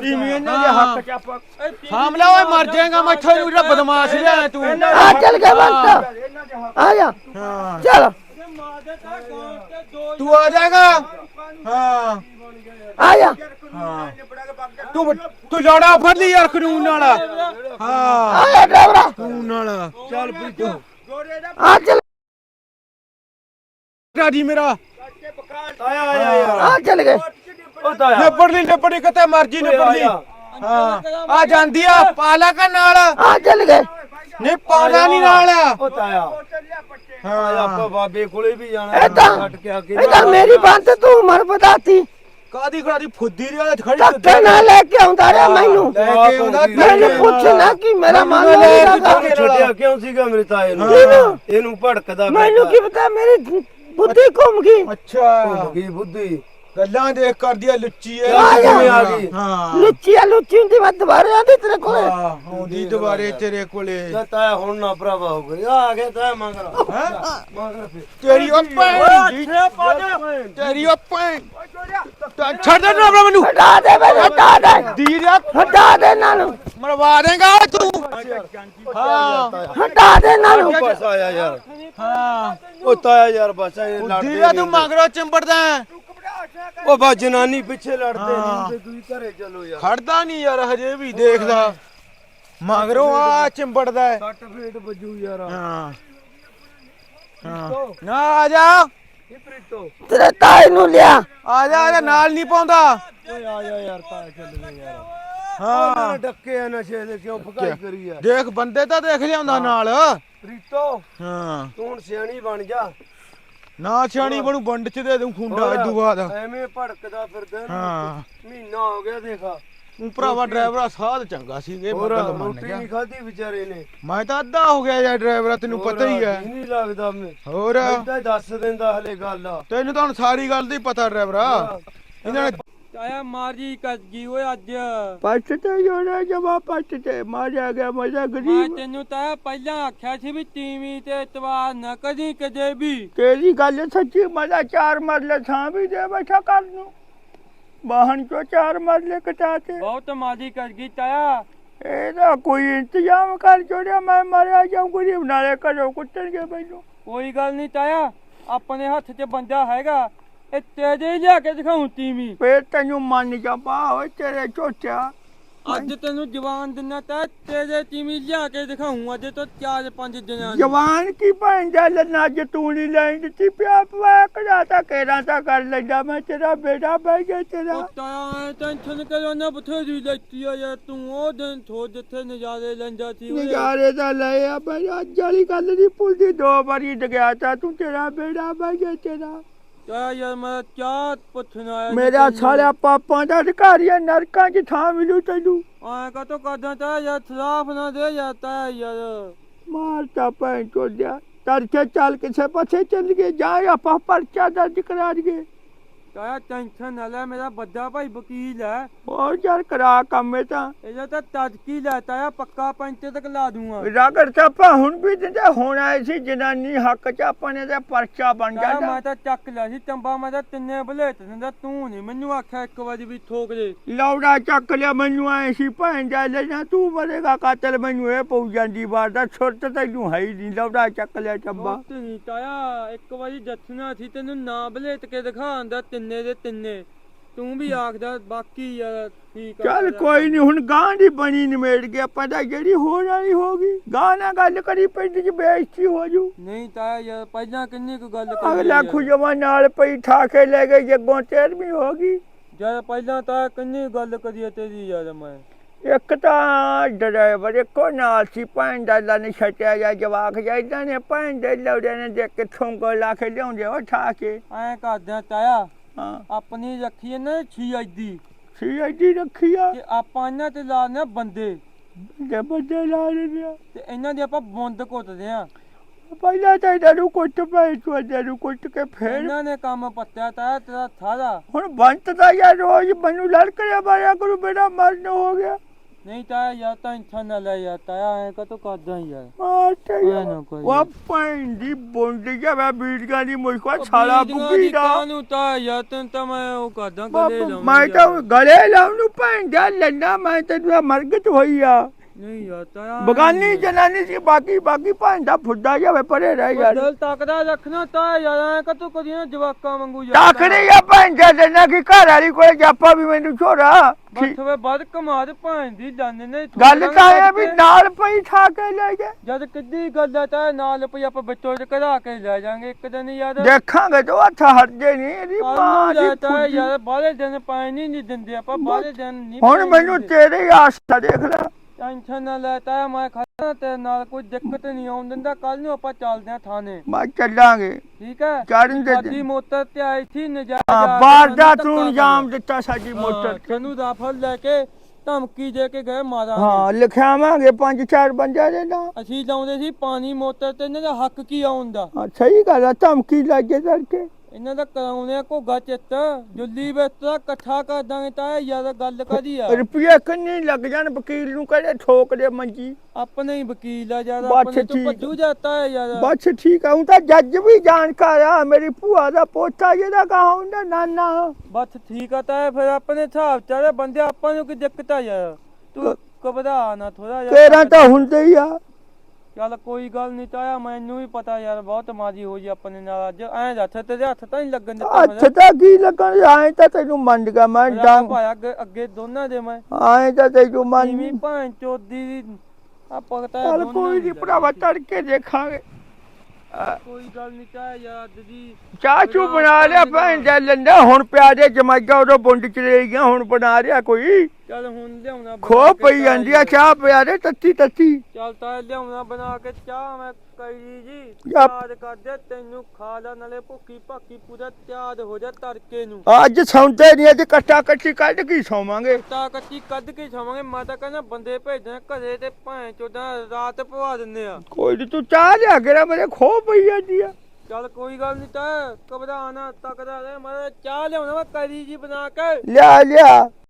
ਟੀਵੀ ਇਹਨਾਂ ਦੇ ਹੱਕ ਚ ਆਪਾਂ ਸਾਹਮਣੇ ਓਏ ਮਰ ਜਾਏਗਾ ਮੈਥੋਂ ਨੂੰ ਜਿਹੜਾ ਬਦਮਾਸ਼ ਲਿਆ ਤੂੰ। ਆ ਚੱਲ ਦੇ ਹੱਕ ਆ ਜਾ। ਹਾਂ। ਚੱਲ। ਤਾਂ ਗਾਂ ਤੇ ਦੋ ਤੂੰ ਆ ਜਾਏਗਾ। ਹਾਂ। ਆ ਜਾ। ਹਾਂ। ਤੂੰ ਤੂੰ ਲੜਾ ਫੜ ਲਈ ਯਾਰ ਕਾਨੂੰਨ ਨਾਲ। ਹਾਂ। ਆ ਜਾ ਡਰਾਈਵਰ ਕਾਨੂੰਨ ਨਾਲ। ਚੱਲ ਪ੍ਰੀਤੋ ਆ ਚੱਲ। ਰਾਜੀ ਮੇਰਾ। ਆਇਆ ਆਇਆ ਯਾਰ ਆ ਚੱਲ ਗਏ। ਉਹ ਤਾਂ ਲਈ ਲਈ ਕਿਤੇ ਮਰਜ਼ੀ ਨਿਬੜ ਲਈ। ਹਾਂ। ਆ ਜਾਂਦੀ ਆ ਪਾਲਾ ਕਾ ਨਾਲ। ਆ ਚੱਲ ਗਏ। ਨਹੀਂ ਪਾਉਣਾ ਨਹੀਂ ਨਾਲ। ਉਹ ਤਾਇਆ ਹਾਂ। ਆਪਾਂ ਬਾਬੇ ਕੋਲੇ ਵੀ ਜਾਣਾ। ਇਹ ਤਾਂ ਛੱਡ ਕੇ ਆ ਕੇ ਇਹ ਤਾਂ ਮੇਰੀ ਬੰਦ ਤੂੰ ਉਮਰ ਵਧਾਤੀ। ਕਾਦੀ ਖੜਾ ਦੀ ਫੁੱਦੀ ਉਹਦੇ ਖੜੀ ਧੱਕੇ ਨਾਲ ਲੈ ਕੇ ਆਉਂਦਾ ਰਿਹਾ ਮੈਨੂੰ। ਲੈ ਕੇ ਆਉਂਦਾ ਮੈਨੂੰ ਪੁੱਛਣਾ ਕਿ ਮੇਰਾ ਮਨ ਲੈ ਕੇ ਛੱਡਿਆ ਕਿਉਂ ਸੀਗਾ ਮੇਰੇ ਤਾਏ ਨੂੰ? ਇਹਨੂੰ ਭੜਕਦਾ ਮੈਨੂੰ ਕੀ ਪਤਾ ਮੇਰੀ ਬੁੱਧੀ ਘੁੰਮ ਗਈ। ਅੱਛਾ। ਕੀ ਬੁੱਧੀ। ਗੱਲਾਂ ਦੇਖ ਕਰਦੀ ਆ ਲੁੱਚੀ ਐ ਆ। ਕਿਵੇਂ ਆ ਗਈ? ਹਾਂ। ਲੁੱਚੀ ਆ ਲੁੱਚੀ ਹੁੰਦੀ ਮੈਂ ਦੁਬਾਰੇ ਆਂਦੀ ਤੇਰੇ ਕੋਲੇ। ਹਾਂ ਆਉਂਦੀ ਦੁਬਾਰੇ ਤੇਰੇ ਕੋਲੇ। ਲੈ ਤਾਇਆ ਹੁਣ ਨਾ ਭਰਾਵਾ ਹੋ ਗਈ। ਆ ਗਿਆ ਤਾਇਆ ਮੰਗਰਾ ਹੈਂ? ਮੰਗਰਾ ਫਿਰ। ਤੇਰੀ ਉਹ ਭੈਣ ਦੀ। ਤੇਰੀ ਉਹ ਭੈਣ। ਤਾਂ ਛੱਡ ਦੇ ਨਾ ਮੈਨੂੰ। ਹਟਾ ਦੇ ਮੈਨੂੰ ਹਟਾ ਦੇ। ਦੀ ਹਟਾ ਦੇ ਇਹਨਾਂ ਨੂੰ ਮਰਵਾ ਦੇਗਾ ਤੂੰ। ਹਾਂ। ਹਟਾ ਦੇ ਇਹਨਾਂ ਨੂੰ ਬਸ ਆਇਆ ਯਾਰ। ਹਾਂ। ਉਹ ਤਾਇਆ ਯਾਰ ਬਸ ਇਹ ਦੀ ਲੜਦੇ ਜਾ ਤੂੰ ਮਗਰੋਂ ਚਿੰਬੜਦਾ। ਹੈ। ਉਹ ਬਾ ਜਨਾਨੀ ਪਿੱਛੇ ਲੜਦੇ ਨਹੀਂ ਤੇ ਤੁਸੀਂ ਘਰੇ ਚਲੋ ਯਾਰ। ਖੜਦਾ ਨਹੀਂ ਯਾਰ ਹਜੇ ਵੀ ਦੇਖਦਾ। ਮਗਰੋਂ ਆ ਚਿੰਬੜਦਾ ਹੈ। ਸੱਟ ਫੇਟ ਵੱਜੂ ਯਾਰ। ਹਾਂ। ਹਾਂ। ਨਾ ਆ ਜਾ। ਇਹ ਪ੍ਰੀਤੋ। ਤੇਰੇ ਤਾਏ ਨੂੰ ਲਿਆ। ਆ ਜਾ ਆ ਜਾ ਨਾਲ ਨਹੀਂ ਪਾਉਂਦਾ। ਓਏ ਆ ਜਾ ਯਾਰ ਹਾਂ। ਹਾਂ ਡੱਕੇ ਆ ਨਸ਼ੇ ਦੇ ਕਿਉਂ ਭਗਾਈ ਕਰੀ ਆ। ਦੇਖ ਬੰਦੇ ਤਾਂ ਦੇਖ ਲਿਆਉਂਦਾ ਨਾਲ। ਪ੍ਰੀਤੋ। ਹਾਂ। ਤੂੰ ਹੁਣ ਸਿਆਣੀ ਬਣ ਜਾ। ਨਾ ਛਾਣੀ ਬਣੂ ਵੰਡ ਚ ਦੇ ਦੂੰ ਖੁੰਡਾ ਇਦੂ ਬਾਅਦ ਐਵੇਂ ਭੜਕਦਾ ਫਿਰਦਾ। ਹਾਂ। ਮਹੀਨਾ ਹੋ ਗਿਆ ਦੇਖਾ ਤੂੰ ਭਰਾਵਾ ਡਰਾਈਵਰਾ ਸਾਧ ਚੰਗਾ ਸੀ ਇਹ ਗੱਲ ਮੰਨ ਰੋਟੀ ਗਿਆ। ਨਹੀਂ ਖਾਧੀ ਵਿਚਾਰੇ ਨੇ। ਮੈਂ ਤਾਂ ਅੱਧਾ ਹੋ ਗਿਆ ਯਾਰ ਡਰਾਈਵਰਾ ਤੈਨੂੰ ਪਤਾ ਹੀ ਹੈ। ਨਹੀਂ ਲੱਗਦਾ ਮੈਂ। ਹੋਰ। ਏਦਾਂ ਦੱਸ ਦਿੰਦਾ ਹਲੇ ਗੱਲ। ਆ ਤੈਨੂੰ ਤਾਂ ਹੁਣ ਸਾਰੀ ਗੱਲ ਦੀ ਪਤਾ ਡਰਾਈਵਰਾ। ਇਹਨਾਂ ਨੇ ਤਾਇਆ ਮਾਰੀ ਕੱਜ ਗਈ ਓਏ ਅੱਜ। ਪੱਟ ਤੇ ਜੋੜਾ ਜਮਾ ਪੱਟ ਤੇ ਮਾਰਿਆ ਗਿਆ ਮਜ਼ਾ ਮੈਂ ਗਰੀਬ ਤੈਨੂੰ ਤਾਂ ਪਹਿਲਾਂ ਆਖਿਆ ਸੀ ਵੀ ਟੀਵੀ ਤੇ ਇਤਵਾਰ ਨਾ ਕਦੀ ਕਦੇ ਵੀ। ਤੇਰੀ ਗੱਲ ਸੱਚੀ ਮਜ਼ਾ ਚਾਰ ਮਰਲੇ ਥਾਂ ਵੀ ਦੇ ਬੈਠਾ ਕਰ ਨੂੰ। ਵਾਹਨ ਚੋਂ ਚਾਰ ਮਰਲੇ ਕਟਾਤੇ ਬਹੁਤ ਮਾਰੀ ਕੱਜ ਗਈ ਤਾਇਆ ਇਹਦਾ ਕੋਈ ਇੰਤਜ਼ਾਮ ਕਰ ਜੋੜਿਆ ਮੈਂ ਮਰਿਆ ਜਾਉਂ ਗਰੀਬ ਨਾਲੇ ਘਰੋਂ ਕੁੱਟਣਗੇ ਮੈਨੂੰ। ਕੋਈ ਗੱਲ ਨਹੀਂ ਤਾਇਆ ਆਪਣੇ ਹੱਥ 'ਚ ਬੰਦਾ ਹੈਗਾ। ਇਹ ਤੇਰੇ ਲਿਆ ਕੇ ਦਿਖਾਉਂ ਟੀਵੀ ਫੇਰ ਤੈਨੂੰ ਮੰਨ ਜਾ ਪਾ ਓਏ ਤੇਰੇ ਝੋਟਿਆ ਅੱਜ ਤੈਨੂੰ ਜਵਾਨ ਦਿਨਾ ਤਾਂ ਤੇਰੇ ਟੀਵੀ ਲਿਆ ਕੇ ਦਿਖਾਉਂ ਅੱਜ ਤੋਂ 4-5 ਦਿਨਾਂ ਨੂੰ। ਜਵਾਨ ਕੀ ਭੈਣ ਦਾ ਲੰਨਾ ਅੱਜ ਤੂੰ ਨਹੀਂ ਲੈਣ ਦਿੱਤੀ ਪਿਆ ਪਵਾ ਕਰਾ ਤਾਂ ਕਹਿਣਾ ਤਾਂ ਕਰ ਲੈਂਦਾ ਮੈਂ ਤੇਰਾ ਬੇਟਾ ਬਹਿ ਗਿਆ ਤੇਰਾ। ਤਾਇਆ ਟੈਨਸ਼ਨ ਕਰੋ ਨਾ ਬਥੇਰੀ ਲੈਤੀ ਆ ਯਾਰ ਤੂੰ ਉਹ ਦਿਨ ਥੋ ਜਿੱਥੇ ਨਜ਼ਾਰੇ ਲੈਂਦਾ ਸੀ। ਨਜ਼ਾਰੇ ਤਾਂ ਲਏ ਆ ਬਈ ਅੱਜ ਵਾਲੀ ਗੱਲ ਨਹੀਂ ਭੁੱਲਦੀ ਦੋ ਵਾਰੀ ਡਗਿਆ ਤਾ ਤੂੰ ਤੇਰਾ ਬੇੜਾ ਬਹਿ ਗਿਆ ਤੇਰਾ। ਤਾਇਆ ਯਾਰ ਮੈਂ ਚਾਹ ਪੁੱਛਣ ਆਇਆ ਸੀ ਮੇਰਾ। ਸਾਲਿਆ ਪਾਪਾਂ ਦਾ ਅਧਿਕਾਰੀ ਆ ਨਰਕਾਂ 'ਚ ਥਾਂ ਮਿਲੂ ਤੈਨੂੰ ਐਂ ਕਾ ਤੋ ਕਰਦਾ ਤਾ ਯਾਰ ਖਰਾਬ ਨਾ ਦੇ ਜਾਂਦਾ ਯਾਰ ਮਾਰ ਤਾਂ ਭੈਣ ਚੋਦਿਆ ਤੜਕੇ ਚੱਲ ਕਿਸੇ ਪਾਸੇ ਚੱਲ ਗਏ ਜਾਂ ਆਪਾਂ ਪਰਚਾ ਦਰਜ ਕਰਾ ਦਈਏ ਤਾਇਆ ਟੈਨਸ਼ਨ ਨਾ ਲੈ ਮੇਰਾ ਵੱਡਾ ਭਾਈ ਵਕੀਲ ਹੈ। ਹੋਰ ਯਾਰ ਕਰਾ ਕੰਮ ਇਹ ਤਾਂ। ਇਹਦਾ ਤਾਂ ਤਜਕੀ ਲੈ ਤਾਇਆ ਪੱਕਾ ਪੰਚ ਤੱਕ ਲਾ ਦੂੰਗਾ। ਰਗੜ ਚਾਪਾ ਹੁਣ ਵੀ ਦਿੰਦੇ ਹੁਣ ਸੀ ਜਨਾਨੀ ਹੱਕ ਚ ਆਪਾਂ ਨੇ ਤੇ ਪਰਚਾ ਬਣ ਜਾਂਦਾ ਮੈਂ ਤਾਂ ਚੱਕ ਲਿਆ ਸੀ ਚੰਬਾ ਮੈਂ ਤਾਂ ਤਿੰਨੇ ਬਲੇਟ ਦਿੰਦਾ ਤੂੰ ਨਹੀਂ ਮੈਨੂੰ ਆਖਿਆ ਇੱਕ ਵਾਰੀ ਵੀ ਠੋਕ ਦੇ ਲੌੜਾ ਚੱਕ ਲਿਆ ਮੈਨੂੰ ਆਏ ਸੀ ਭੈਣ ਜਾ ਲੈਣਾ ਤੂੰ ਮਰੇਗਾ ਕਾਤਲ ਮੈਨੂੰ ਇਹ ਪਊ ਜਾਂਦੀ ਵਾਰ ਦਾ ਛੁੱਟ ਤੈਨੂੰ ਹੈ ਹੀ ਨਹੀਂ ਲੌੜਾ ਚੱਕ ਲਿਆ ਚੰਬਾ। ਬਹੁਤ ਨਹੀਂ ਤਾਇਆ ਇੱਕ ਵਾਰੀ ਦੱਸਣਾ ਸੀ ਤੈਨੂੰ ਨਾ ਬਲੇਟ ਕੇ ਦਿਖਾਉਂਦਾ ਤਿੰਨੇ ਦੇ ਤਿੰਨੇ। ਤੂੰ ਵੀ ਆਖਦਾ ਬਾਕੀ ਯਾਰ ਠੀਕ ਆ ਚੱਲ। ਕੋਈ ਨਹੀਂ ਹੁਣ ਗਾਂ ਦੀ ਬਣੀ ਨਿਮੇੜ ਗਿਆ ਪਤਾ ਜਿਹੜੀ ਹੋਣ ਵਾਲੀ ਹੋ ਗਈ। ਗਾਂ ਨਾਲ ਗੱਲ ਕਰੀ ਪਿੰਡ 'ਚ ਬੇਇੱਜ਼ਤੀ ਹੋ ਜੂ। ਨਹੀਂ ਤਾਇਆ ਯਾਰ ਪਹਿਲਾਂ ਕਿੰਨੀ ਕੁ ਗੱਲ ਕਰੀ ਅਗਲਾ। ਖੁਜਵਾ ਨਾਲ ਪਈ ਠਾ ਕੇ ਲੈ ਗਏ ਜੱਗੋਂ ਤੇਰਵੀਂ ਹੋ ਗਈ। ਯਾਰ ਪਹਿਲਾਂ ਤਾਂ ਕਿੰਨੀ ਗੱਲ ਕਰੀ ਤੇਰੀ ਯਾਰ ਮੈਂ। ਇੱਕ ਤਾਂ ਡਰਾਈਵਰ ਇੱਕੋ ਨਾਲ ਸੀ ਭੈਣ ਦਾ ਲਾ ਨੇ ਛੱਟਿਆ ਜਾਂ ਜਵਾਕ ਜਾਂ ਏਦਾਂ ਨੇ ਭੈਣ ਦੇ ਲੌੜੇ ਨੇ ਦੇਖ ਕੇ ਠੋਂਕੋ ਲਾ ਕੇ ਲਿਆਉਂਦੇ ਉਹ ਠਾ ਕੇ ਐਂ ਕਰਦੇ ਆ ਤਾਇਆ ਹਾਂ। ਆਪਣੀ ਰੱਖੀ ਹੈ ਨਾ ਛੀ ਦੀ। ਸੀ ਐਡੀ ਰੱਖੀ ਆ। ਤੇ ਆਪਾਂ ਇਹਨਾਂ ਤੇ ਲਾਣੇ ਬੰਦੇ। ਜੇ ਬੰਦੇ ਲਾ ਲਿਆ ਤੇ ਇਹਨਾਂ ਦੀ ਆਪਾਂ ਬੁੰਦ ਘੁੱਟਦੇ ਆ ਪਹਿਲਾਂ ਤਾਂ ਇਹਨਾਂ ਨੂੰ ਕੁੱਟ ਪੈ ਤੂੰ ਇਹਨਾਂ ਨੂੰ ਕੁੱਟ ਕੇ ਫੇਰ। ਇਹਨਾਂ ਨੇ ਕੰਮ ਪੱਤਿਆ ਤਾਇਆ ਤੇਰਾ ਥਾਦਾ ਹੁਣ ਬੰਤ ਦਾ ਯਾਰ ਰੋਜ਼ ਮੈਨੂੰ ਲੜ ਕੇ ਮਾਰਿਆ ਕਰੂ ਮੇਰਾ ਮਰਨ ਹੋ ਗਿਆ। ਨਹੀਂ ਤਾਇਆ ਯਾਰ ਟੈਨਸ਼ਨ ਨਾ ਲੈ ਯਾਰ ਤਾਇਆ ਐਂ ਕਾ ਤੂੰ ਕਰਦਾ ਯਾਰ ਆ। ਤੇ ਐ ਨਾ ਕੋਈ। ਉਹ ਭੈਣ ਦੀ ਬੁੰਡ ਜਾ ਮੈਂ ਬੀੜੀਆਂ ਦੀ ਮੁਸ਼ਕਾ ਸਾਲਾ ਬੁੱਗੀ ਦਾ ਨੂੰ ਤਾਂ ਯਾਰ ਤੈਨੂੰ ਤਾਂ ਮੈਂ ਉਹ ਕਰਦਾ ਗਲੇ ਬਾਪ, ਲਾਉਂ ਮੈਂ ਤਾਂ ਗਲੇ ਲਾਉਣ ਨੂੰ ਭੈਣ ਦਾ ਲੰਨਾ ਮੈਂ ਤੈਨੂੰ ਮਰਗਤ ਹੋਈ ਆ। ਨਹੀਂ ਯਾਰ ਤਾਇਆ ਬਗਾਨੀ ਜਨਾਨੀ ਸੀ ਬਾਕੀ ਬਾਕੀ ਦਾ ਫੁੱਡਾ ਜਾਵੇ ਪਰੇ ਰਹਿ ਯਾਰ। ਦਿਲ ਤੱਕਦਾ ਰੱਖਣਾ ਤਾਂ ਯਾਰ ਐਂ ਕਾ ਤੂੰ ਕਰੀਆਂ ਜਵਾਕਾਂ ਵਾਂਗੂ ਯਾਰ ਤਾਖੜੇ ਆ ਭੈਣ ਦਾ ਲੰਨਾ ਕੀ ਘਰ ਵਾਲੀ ਕੋਲ ਜਾਪਾ ਵੀ ਮੈਨੂੰ ਛੋੜਾ ਬਸ ਵੇ ਵੱਧ ਕਮਾ ਦੇ ਭਾਂ ਦੀ ਜਾਨੇ ਨੇ ਗੱਲ ਤਾਂ ਇਹ ਆ ਵੀ ਨਾਲ ਪਈ ਠਾ ਕੇ ਲੈ ਗਏ ਜਦ ਕਿੱਡੀ ਗੱਲ ਆ ਤਾਂ ਨਾਲ ਪਈ ਆਪਾਂ ਵਿੱਚੋਂ ਚ ਕਢਾ ਕੇ ਲੈ ਜਾਾਂਗੇ ਇੱਕ ਦਿਨ ਯਾਰ। ਦੇਖਾਂਗੇ ਤੋ ਹੱਥ ਹਟ ਜੇ ਨਹੀਂ ਇਹਦੀ ਮਾਂ ਦੀ ਫੁੱਡੀ। ਯਾਰ ਬਾਹਲੇ ਦਿਨ ਪਾਣੀ ਨਹੀਂ ਦਿੰਦੇ ਆਪਾਂ ਬਾਹਲੇ ਦਿਨ ਨਹੀਂ ਹੁਣ ਮੈਨੂੰ। ਤੇਰੇ ਹੀ ਆਸਤਾ ਦੇਖ ਲੈ। ਟੈਨਸ਼ਨ ਨਾ ਲੈ ਤਾ ਮੈਂ ਖੜਾ ਤੇਰੇ ਨਾਲ ਕੋਈ ਦਿੱਕਤ ਨਹੀਂ ਆਉਣ ਦਿੰਦਾ ਕੱਲ ਨੂੰ ਆਪਾਂ ਚੱਲਦੇ ਆ ਥਾਣੇ। ਮੈਂ ਚੱਲਾਂਗੇ। ਠੀਕ ਹੈ? ਚੜਨ ਦੇ ਸਾਡੀ ਮੋਟਰ ਤੇ ਆਈ ਸੀ ਨਜਾਇਜ਼ ਬਾਹਰ ਦਾ ਤੂੰ ਇੰਜਾਮ ਦਿੱਤਾ ਸਾਡੀ ਮੋਟਰ ਤੇ। ਸਾਨੂੰ ਰਾਫਲ ਲੈ ਕੇ ਧਮਕੀ ਦੇ ਕੇ ਗਏ ਮਾਰਾਂਗੇ ਹਾਂ ਲਿਖਾਵਾਂਗੇ ਪੰਜ ਚਾਰ ਬੰਦਿਆਂ ਦੇ ਨਾਂ। ਅਸੀਂ ਲਾਉਂਦੇ ਸੀ ਪਾਣੀ ਮੋਟਰ ਤੇ ਇਹਨਾਂ ਦਾ ਹੱਕ ਕੀ ਆਉਣ ਦਾ ਹਾਂ ਸਹੀ ਗੱਲ ਆ ਧਮਕੀ ਲੱਗੇ ਕਰਕੇ ਇਹਨਾਂ ਦਾ ਕਰਾਉਣੇ ਆ ਘੋਗਾ ਚਿੱਤ। ਜੁੱਲੀ ਬਿਸਤਰਾ ਇਕੱਠਾ ਕਰ ਦਾਂਗੇ ਤਾਂ ਯਾਰ ਗੱਲ ਕਾਦੀ ਆ? ਰੁਪਏ ਕਿੰਨੇ ਲੱਗ ਜਾਣ ਵਕੀਲ ਨੂੰ ਕਹਿੰਦੇ ਠੋਕ ਦੇ ਮੰਜੀ। ਆਪਣੇ ਹੀ ਵਕੀਲ ਆ ਯਾਰ ਆਪਣੇ ਤੋਂ। ਭੱਜੂ ਜਾਂਦਾ ਹੈ ਯਾਰ। ਬਸ ਠੀਕ ਆ ਹੁਣ ਤਾਂ ਜੱਜ ਵੀ ਜਾਣਕਾਰ ਆ ਮੇਰੀ ਭੂਆ ਦਾ ਪੋਤਾ ਜਿਹੜਾ ਕਹਾ ਹੁੰਦਾ ਨਾਨਾ। ਬਸ ਠੀਕ ਆ ਤਾਂ ਫਿਰ ਆਪਣੇ ਹਿਸਾਬ ਚਾਰੇ ਬੰਦੇ ਆਪਾਂ ਨੂੰ ਕੀ ਦਿੱਕਤ ਆ ਯਾਰ? ਤੂੰ ਘਬਰਾ ਨਾ ਥੋੜਾ ਤੇਰਾ ਤਾਂ ਹੁੰਦੇ ਹੀ ਆ। ਚੱਲ ਕੋਈ ਗੱਲ ਨਹੀਂ ਤਾਇਆ ਮੈਨੂੰ ਵੀ ਪਤਾ ਯਾਰ ਬਹੁਤ ਮਾਜੀ ਹੋਈ ਆਪਣੇ ਨਾਲ ਅੱਜ। ਐਂ ਦੱਸ ਤੇਰੇ ਹੱਥ ਤਾਂ ਨਹੀਂ ਲੱਗਣ ਦਿੱਤਾ ਹੱਥ ਤਾਂ ਕੀ ਲੱਗਣ ਆਏ ਤਾਂ ਤੈਨੂੰ ਮੰਨ ਗਿਆ ਮੈਂ ਡੰਗ ਭਾਇਆ ਅੱਗੇ ਅੱਗੇ ਦੋਨਾਂ ਦੇ ਮੈਂ। ਆਏ ਤਾਂ ਤੈਨੂੰ ਮੰਨ ਤੀਵੀਂ ਭਾਂ ਚੋਦੀ ਦੀ ਆਪਾਂ ਤਾਂ ਚੱਲ ਕੋਈ ਦੀ ਨਹੀਂ ਭਰਾਵਾ ਤੜਕੇ ਦੇਖਾਂਗੇ। ਕੋਈ ਗੱਲ ਨਹੀਂ ਤਾਇਆ ਯਾਰ ਅੱਜ ਦੀ ਚਾਹ ਚੂ ਬਣਾ ਲਿਆ ਭੈਣ ਦਾ ਲੰਡਾ ਹੁਣ ਪਿਆਦੇ ਜਮਾਈਆ ਉਦੋਂ ਬੁੰਡ ਚ ਲੈ ਗਿਆ ਹੁਣ ਬਣਾ ਰਿਹਾ ਕੋਈ। ਚੱਲ ਹੁਣ ਲਿਆਉਣਾ ਬਣਾ ਖੋ ਕੇ ਪਈ ਜਾਂਦੀ ਆ ਚਾਹ ਪਿਆਦੇ ਤੱਤੀ ਤੱਤੀ। ਚੱਲ ਤਾਂ ਲਿਆਉਣਾ ਬਣਾ ਕੇ ਚਾਹ ਮੈਂ ਕਈ ਜੀ। ਯਾਦ ਕਰਦੇ ਤੈਨੂੰ ਖਾ ਲਾ ਨਾਲੇ ਭੁੱਖੀ ਭਾਕੀ ਪੂਰਾ ਤਿਆਰ ਹੋ ਜਾ ਤੜਕੇ ਨੂੰ। ਅੱਜ ਸੌਂਦੇ ਨਹੀਂ ਅੱਜ ਕੱਟਾ ਕੱਟੀ ਕੱਢ ਕੇ ਹੀ ਸੌਵਾਂਗੇ। ਤਾਂ ਕੱਚੀ ਕੱਢ ਕੇ ਛਾਵਾਂਗੇ ਮੈਂ ਤਾਂ ਕਹਿੰਦਾ ਬੰਦੇ ਭੇਜਣੇ ਘਰੇ ਤੇ ਭਾਂ ਚੋਦਾ ਰਾਤ ਪਵਾ ਦਿੰਨੇ ਆ। ਕੋਈ ਨੀ ਤੂੰ ਚਾਹ ਲਿਆ ਕੇ ਮੇਰੇ ਖੋ ਪਈ ਜਾਂਦੀ ਆ। ਚੱਲ ਕੋਈ ਗੱਲ ਨਹੀਂ ਤਾਂ ਘਬਰਾ ਨਾ ਤੱਕਦਾ ਰਹਿ ਚਾਹ ਲਿਆਉਣਾ ਮੈਂ ਕਰੀ ਜੀ ਬਣਾ ਕੇ। ਲਿਆ ਲਿਆ।